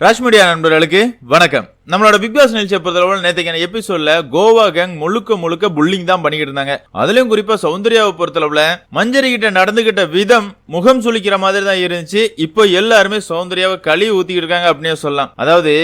Raj media நண்பர்களுக்கு வணக்கம். நம்மளோட பிக் பாஸ் நிகழ்ச்சியை பொறுத்தளவு நேற்றுக்கான எபிசோட்ல கோவா கேங் முழுக்க முழுக்க புல்லிங் தான் பண்ணிக்கிட்டு இருந்தாங்க. அதுலயும் குறிப்பா சௌந்தர்யாவை பொறுத்தளவுல மஞ்சரி கிட்ட நடந்துகிட்ட விதம் முகம் சுளிக்கிற மாதிரி தான் இருந்துச்சு. இப்போ எல்லாருமே சௌந்தர்யாவை களி ஊத்திக்கிட்டு இருக்காங்க அப்படின்னே சொல்லலாம். அதாவது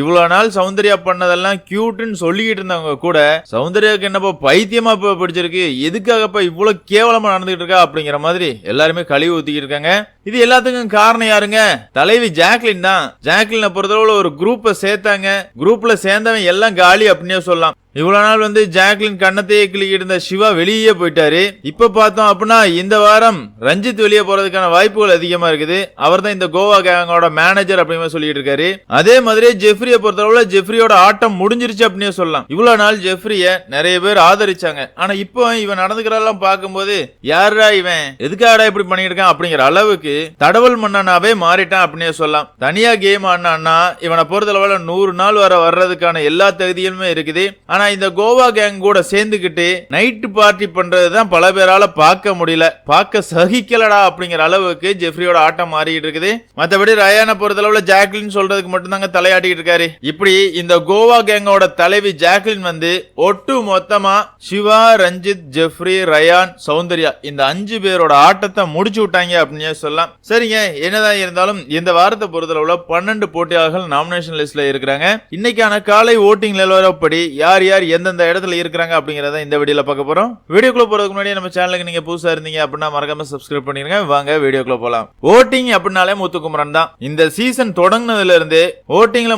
இவ்வளவு நாள் சௌந்தர்யா பண்ணதெல்லாம் கியூட்னு சொல்லிக்கிட்டு இருந்தவங்க கூட சௌந்தர்யாவுக்கு என்னப்பா பைத்தியமா இப்ப பிடிச்சிருக்கு? எதுக்காகப்பா இவ்வளவு கேவலமா நடந்துகிட்டு இருக்கா அப்படிங்கிற மாதிரி எல்லாருமே களி ஊத்திக்கிட்டு இருக்காங்க. இது எல்லாத்துக்கும் காரணம் யாருங்க? தலைவி ஜாக்லின் தான். ஜாக்லினை பொறுத்தளவுல ஒரு குரூப்பை சேர்த்தாங்க. குரூப்ல சேர்ந்தவன் எல்லாம் காலி அப்படின்னே சொல்லலாம். இவ்வளவு நாள் வந்து ஜாக்லின் கண்ணத்தையே கிளிக்கிட்டு இருந்த சிவா வெளியே போயிட்டாரு. இப்ப பார்த்தோம் அப்படின்னா இந்த வாரம் ரஞ்சித் வெளியே போறதுக்கான வாய்ப்புகள் அதிகமா இருக்குது. அவர் தான் இந்த கோவா கேங்கோட மேனேஜர் அப்படின்னு சொல்லிட்டு இருக்காரு. அதே மாதிரி ஜெஃப்ரியை பொறுத்தளவுல ஜெஃப்ரியோட ஆட்டம் முடிஞ்சிருச்சு அப்படின்னு சொல்லலாம். இவ்வளவு நாள் ஜெஃப்ரிய நிறைய பேர் ஆதரிச்சாங்க. ஆனா இப்போ இவன் நடந்துக்கிறதெல்லாம் பார்க்கும்போது யாரா இவன்? எதுக்காடா இப்படி பண்ணிட்டு இருக்கான்? அப்படிங்கிற அளவுக்கு தடவல் மன்னனாவே மாறிட்டான் அப்படின்னு சொல்லலாம். தனியா கேம் ஆனான்னா இவனை பொறுத்தளவுல நூறு நாள் வர வர்றதுக்கான எல்லா தகுதியுமே இருக்குது. ஆனா இந்த கோவா கேங் கூட சேர்ந்துக்கிட்டு நைட்டு பார்ட்டி பண்றது தான் பல பேரால பார்க்க முடியல. பார்க்க சகிக்கலடா அப்படிங்கிற அளவுக்கு ஜெஃப்ரியோட ஆட்டம் மாறிட்டு இருக்குது. மற்றபடி ரயானை பொறுத்தளவுல ஜாக்லின் சொல்றதுக்கு மட்டும்தாங்க தலையாட்டிட்டு இருக்காரு. இப்படி இந்த கோவா கேங்கோட தலைவி ஜாக்லின் வந்து ஒட்டு மொத்தமா சிவா ரஞ்சித் ஜெஃப்ரி ரயான் சௌந்தர்யா இந்த அஞ்சு பேரோட ஆட்டத்தை முடிச்சு விட்டாங்க அப்படின்னு சொல்லலாம். சரிங்க என்னதான் இருந்தாலும் இந்த வாரத்தை பொறுத்தளவுல பன்னெண்டு போட்டியாளர்கள் நாமினேஷன் லிஸ்ட்ல இருக்கிறாங்க. இன்னைக்கான காலை ஓட்டிங் நிலவரப்படி யார் யார் எந்தெந்த இடத்துல இருக்கிறாங்க அப்படிங்கறத இந்த வீடியோவில் பார்க்க போறோம். வீடியோக்குள்ளே போறதுக்கு முன்னாடி நம்ம சேனலுக்கு நீங்க புதுசா இருந்தீங்க அப்படின்னா மறக்காம சப்ஸ்கிரைப் பண்ணிருங்க. வாங்க வீடியோக்குள்ளே போகலாம் ஓட்டிங் அப்படின்னாலே முத்துக்குமரன் தான். இந்த சீசன் தொடங்குனதுல இருந்து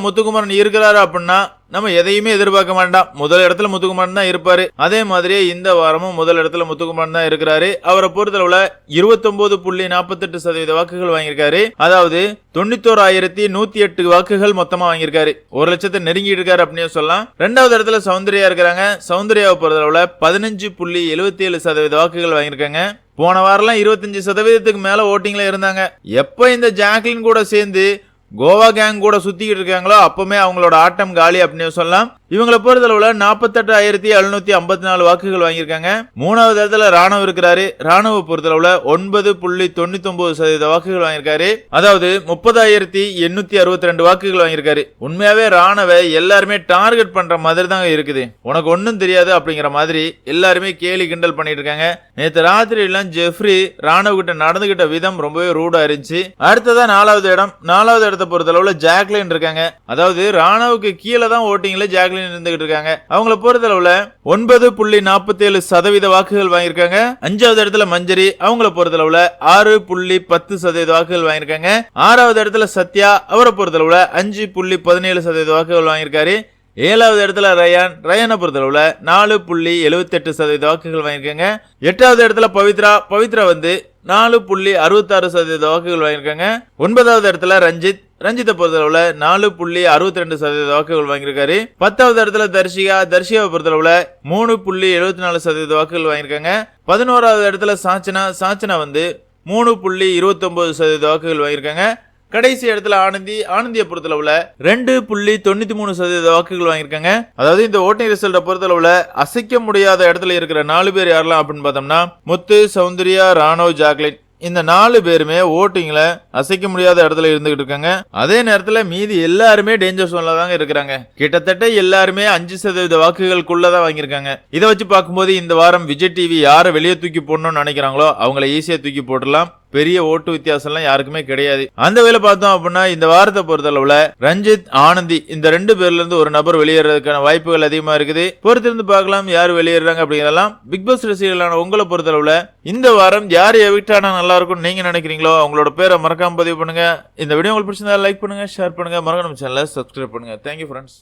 முத்துக்குமரன் இருக்கிறாரு அப்படின்னா நம்ம எதையுமே எதிர்பார்க்க வேண்டாம் முதல் இடத்துல முத்துக்குமாரன் தான் இருப்பாரு. அதே மாதிரியே இந்த வாரமும் முதல் இடத்துல முத்துக்குமாரன் தான் இருக்கிறாரு. அவரை பொறுத்தளவுல இருபத்தொன்பது புள்ளி நாற்பத்தெட்டு சதவீத வாக்குகள் வாங்கியிருக்காரு. அதாவது தொண்ணூத்தோராயிரத்தி நூத்தி எட்டு வாக்குகள் மொத்தமா வாங்கியிருக்காரு. ஒரு லட்சத்தை நெருங்கிட்டு இருக்காரு அப்படின்னு சொல்லலாம். ரெண்டாவது இடத்துல சௌந்தர்யா இருக்கிறாங்க. சௌந்தர்யாவை பொறுத்தளவுல பதினஞ்சு புள்ளி எழுபத்தி ஏழு சதவீத வாக்குகள் வாங்கியிருக்காங்க. போன வாரம்லாம் இருபத்தஞ்சு சதவீதத்துக்கு மேல ஓட்டிங்ல இருந்தாங்க. எப்ப இந்த ஜாக்லின் கூட சேர்ந்து கோவா கேங் கூட சுத்திக்கிட்டு இருக்காங்களோ அப்பவுமே அவங்களோட ஆட்டம் காலி அப்படின்னு சொல்லலாம். இவங்களை பொறுத்தளவுல நாற்பத்தெட்டு ஆயிரத்தி எழுநூத்தி ஐம்பத்தி நாலு வாக்குகள் வாங்கியிருக்காங்க. மூணாவது இடத்துல ராணுவ இருக்கிறாரு. ராணுவ பொறுத்தளவுல ஒன்பது புள்ளி தொண்ணூத்தி ஒன்பது சதவீத வாக்குகள் வாங்கியிருக்காரு. அதாவது முப்பதாயிரத்தி எண்ணூத்தி அறுபத்தி ரெண்டு வாக்குகள் வாங்கியிருக்காரு. உண்மையாவே ராணுவ எல்லாருமே டார்கெட் பண்ற மாதிரி தாங்க இருக்குது. உனக்கு ஒன்னும் தெரியாது அப்படிங்கிற மாதிரி எல்லாருமே கேலி கிண்டல் பண்ணிட்டு இருக்காங்க. நேத்து ராத்திரி எல்லாம் ஜெஃப்ரி ராணுவ கிட்ட நடந்துகிட்ட விதம் ரொம்பவே ரூடா இருந்துச்சு. அடுத்ததான் நாலாவது இடம். நாலாவது இடத்தை பொறுத்தளவுல ஜாக்லின் இருக்காங்க. அதாவது ராணுவுக்கு கீழே தான் ஓட்டிங்ல ஜாக்லின் இருந்துகிட்டு இருக்காங்க. அவங்கள பொறுத்தளவுல ஒன்பது புள்ளி நாற்பத்தி ஏழு சதவீத வாக்குகள் வாங்கியிருக்காங்க. அஞ்சாவது இடத்துல மஞ்சரி அவங்கள பொறுத்தளவுல ஆறு புள்ளி பத்து சதவீத வாக்குகள் வாங்கியிருக்காங்க. ஆறாவது இடத்துல சத்யா அவரை பொறுத்தளவுல அஞ்சு புள்ளி பதினேழு சதவீத வாக்குகள் வாங்கியிருக்காரு. ஏழாவது இடத்துல ரயான் ரயானை பொறுத்தளவுல நாலு புள்ளி எழுபத்தெட்டு சதவீத வாக்குகள் வாங்கியிருக்காங்க. எட்டாவது இடத்துல பவித்ரா பவித்ரா வந்து நாலு புள்ளி அறுபத்தாறு சதவீத வாக்குகள் வாங்கியிருக்காங்க. ஒன்பதாவது இடத்துல ரஞ்சித் ரஞ்சித்தை பொறுத்தளவுல நாலு புள்ளி அறுபத்தி ரெண்டு சதவீத வாக்குகள் வாங்கியிருக்காரு. பத்தாவது இடத்துல தர்ஷிகா தர்ஷிகாவை பொறுத்தளவுல மூணு புள்ளி எழுபத்தி நாலு சதவீத வாக்குகள் வாங்கியிருக்காங்க. பதினோராவது இடத்துல சாச்சனா சாச்சனா வந்து மூணு புள்ளி இருபத்தி ஒன்பது சதவீத வாக்குகள் வாங்கியிருக்காங்க. கடைசி இடத்துல ஆனந்தி ஆனந்தியை பொறுத்தளவுல ரெண்டு புள்ளி தொண்ணூத்தி மூணு சதவீத வாக்குகள் வாங்கியிருக்காங்க. அதாவது இந்த ஓட்டிங் ரிசல்ட்டை பொறுத்தளவுல அசைக்க முடியாத இடத்துல இருக்கிற நாலு பேர் யாரெல்லாம் அப்படின்னு பார்த்தோம்னா முத்து சௌந்தர்யா ராணவ் ஜாக்லின். இந்த நாலு பேருமே ஓட்டிங்ல அசைக்க முடியாத இடத்துல இருந்துகிட்டு இருக்காங்க. அதே நேரத்துல மீதி எல்லாருமே டேஞ்சர் சோன்ல தாங்க இருக்கிறாங்க. கிட்டத்தட்ட எல்லாருமே அஞ்சு சதவீத வாக்குகளுக்குள்ளதான் வாங்கியிருக்காங்க. இதை வச்சு பார்க்கும்போது இந்த வாரம் விஜய் டிவி யாரை வெளியே தூக்கி போடணும்னு நினைக்கிறாங்களோ அவங்கள ஈஸியா தூக்கி போட்டுடலாம். பெரிய ஓட்டு வித்தியாசம்லாம் யாருக்குமே கிடையாது. அந்த வேலை பார்த்தோம் அப்படின்னா இந்த வாரத்தை பொறுத்தளவுல ரஞ்சித் ஆனந்தி இந்த ரெண்டு பேர்ல இருந்து ஒரு நபர் வெளியேறதுக்கான வாய்ப்புகள் அதிகமா இருக்குது. பொறுத்திருந்து பார்க்கலாம் யார் வெளியேறாங்க அப்படிங்கிறதெல்லாம் பிக் பாஸ் ரசிகர்களான உங்களை பொறுத்தளவுல இந்த வாரம் யார் எவிக்ட் ஆனா நல்லா இருக்கும் நீங்க நினைக்கிறீங்களோ அவங்களோட பேரை மறக்காம பதிவு பண்ணுங்க. இந்த வீடியோ உங்களுக்கு பிடிச்சிருந்தா லைக் பண்ணுங்க ஷேர் பண்ணுங்க. மறக்காம சேனலை சப்ஸ்கிரைப் பண்ணுங்க. Thank you friends